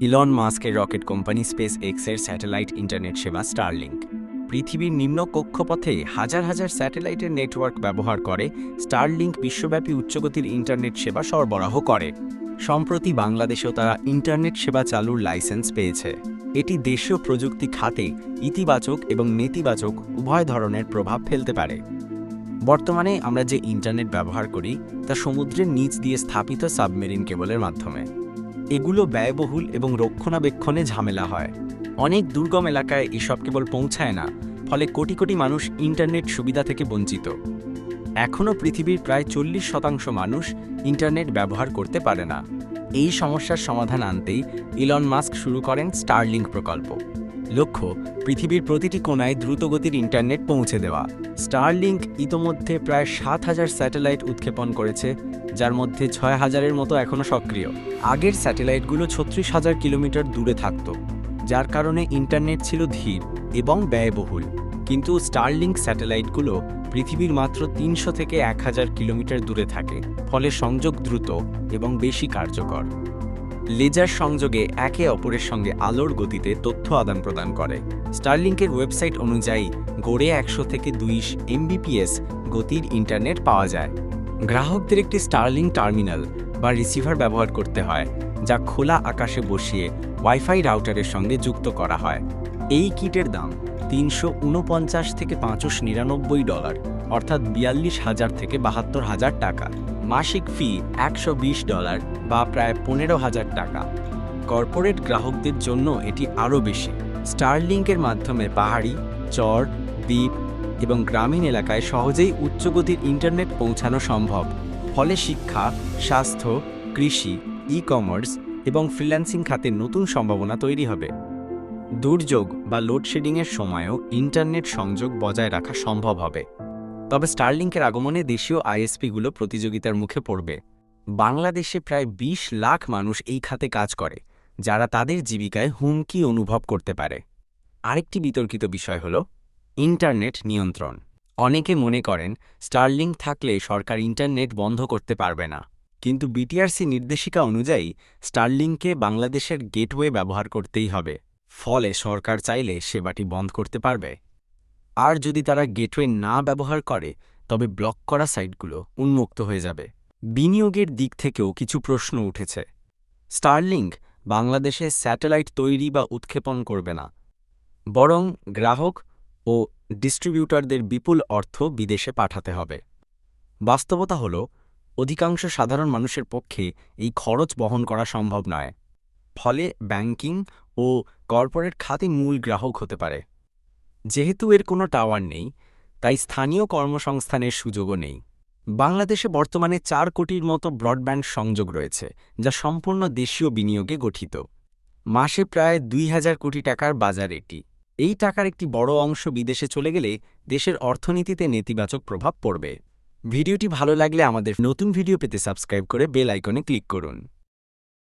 Elon মাস্কের rocket company space এক্সের satellite internet সেবা স্টারলিংক পৃথিবীর নিম্ন কক্ষপথে হাজার হাজার স্যাটেলাইটের নেটওয়ার্ক ব্যবহার করে স্টারলিংক বিশ্বব্যাপী উচ্চগতির ইন্টারনেট সেবা সরবরাহ করে। সম্প্রতি বাংলাদেশেও তারা ইন্টারনেট সেবা চালুর লাইসেন্স পেয়েছে। এটি দেশীয় প্রযুক্তি খাতে ইতিবাচক এবং নেতিবাচক উভয় ধরনের প্রভাব ফেলতে পারে। বর্তমানে আমরা যে ইন্টারনেট ব্যবহার করি, তা সমুদ্রের নিচ দিয়ে স্থাপিত সাবমেরিন কেবলের মাধ্যমে। এগুলো ব্যয়বহুল এবং রক্ষণাবেক্ষণে ঝামেলা হয়। অনেক দুর্গম এলাকায় এসব কেবল পৌঁছায় না, ফলে কোটি কোটি মানুষ ইন্টারনেট সুবিধা থেকে বঞ্চিত। এখনও পৃথিবীর প্রায় চল্লিশ শতাংশ মানুষ ইন্টারনেট ব্যবহার করতে পারে না। এই সমস্যার সমাধান আনতেই ইলন মাস্ক শুরু করেন স্টারলিংক প্রকল্প। লক্ষ্য, পৃথিবীর প্রতিটি কোণায় দ্রুতগতির ইন্টারনেট পৌঁছে দেওয়া। স্টারলিংক ইতোমধ্যে প্রায় সাত হাজার স্যাটেলাইট উৎক্ষেপণ করেছে, যার মধ্যে ছয় হাজারের মতো এখনও সক্রিয়। আগের স্যাটেলাইটগুলো ছত্রিশ হাজার কিলোমিটার দূরে থাকত, যার কারণে ইন্টারনেট ছিল ধীর এবং ব্যয়বহুল। কিন্তু স্টারলিংক স্যাটেলাইটগুলো পৃথিবীর মাত্র তিনশো থেকে এক হাজার কিলোমিটার দূরে থাকে, ফলে সংযোগ দ্রুত এবং বেশি কার্যকর। লেজার সংযোগে একে অপরের সঙ্গে আলোর গতিতে তথ্য আদান প্রদান করে। স্টারলিংকের ওয়েবসাইট অনুযায়ী গড়ে একশো থেকে দুইশ এমবিপিএস গতির ইন্টারনেট পাওয়া যায়। গ্রাহকদের একটি স্টারলিং টার্মিনাল বা রিসিভার ব্যবহার করতে হয়, যা খোলা আকাশে বসিয়ে ওয়াইফাই রাউটারের সঙ্গে যুক্ত করা হয়। এই কিটের দাম তিনশো উনপঞ্চাশ থেকে পাঁচশো নিরানব্বই ডলার, অর্থাৎ বিয়াল্লিশ হাজার থেকে বাহাত্তর হাজার টাকা। মাসিক ফি একশো বিশ ডলার বা প্রায় পনেরো হাজার টাকা। কর্পোরেট গ্রাহকদের জন্য এটি আরও বেশি। স্টারলিংকের মাধ্যমে পাহাড়ি, চর, দ্বীপ এবং গ্রামীণ এলাকায় সহজেই উচ্চগতির ইন্টারনেট পৌঁছানো সম্ভব। ফলে শিক্ষা, স্বাস্থ্য, কৃষি ই কমার্স এবং ফ্রিল্যান্সিং খাতে নতুন সম্ভাবনা তৈরি হবে। দুর্যোগ বা লোডশেডিংয়ের সময়ও ইন্টারনেট সংযোগ বজায় রাখা সম্ভব হবে। তবে স্টারলিংকের আগমনে দেশীয় আইএসপিগুলো প্রতিযোগিতার মুখে পড়বে। বাংলাদেশে প্রায় ২০ লাখ মানুষ এই খাতে কাজ করে, যারা তাদের জীবিকায় হুমকি অনুভব করতে পারে। আরেকটি বিতর্কিত বিষয় হল, ইন্টারনেট নিয়ন্ত্রণ। অনেকে মনে করেন, স্টারলিংক থাকলে সরকার ইন্টারনেট বন্ধ করতে পারবে না। কিন্তু বিটিআরসি নির্দেশিকা অনুযায়ী, স্টারলিংকে বাংলাদেশের গেটওয়ে ব্যবহার করতেই হবে। ফলে সরকার চাইলে সেবাটি বন্ধ করতে পারবে। আর যদি তারা গেটওয়ে না ব্যবহার করে, তবে ব্লক করা সাইটগুলো উন্মুক্ত হয়ে যাবে। বিনিয়োগের দিক থেকেও কিছু প্রশ্ন উঠেছে। স্টারলিংক বাংলাদেশে স্যাটেলাইট তৈরি বা উৎক্ষেপণ করবে না। বরং গ্রাহক ও ডিস্ট্রিবিউটরদের বিপুল অর্থ বিদেশে পাঠাতে হবে। বাস্তবতা হল, অধিকাংশ সাধারণ মানুষের পক্ষে এই খরচ বহন করা সম্ভব নয়। ফলে ব্যাংকিং ও কর্পোরেট খাতে মূল গ্রাহক হতে পারে। যেহেতু এর কোনো টাওয়ার নেই, তাই স্থানীয় কর্মসংস্থানের সুযোগও নেই। বাংলাদেশে বর্তমানে চার কোটির মতো ব্রডব্যান্ড সংযোগ রয়েছে, যা সম্পূর্ণ দেশীয় বিনিয়োগে গঠিত। মাসে প্রায় দুই হাজার কোটি টাকার বাজার এটি। এই টাকার একটি বড় অংশ বিদেশে চলে গেলে দেশের অর্থনীতিতে নেতিবাচক প্রভাব পড়বে। ভিডিওটি ভালো লাগলে আমাদের নতুন ভিডিও পেতে সাবস্ক্রাইব করে বেল আইকনে ক্লিক করুন।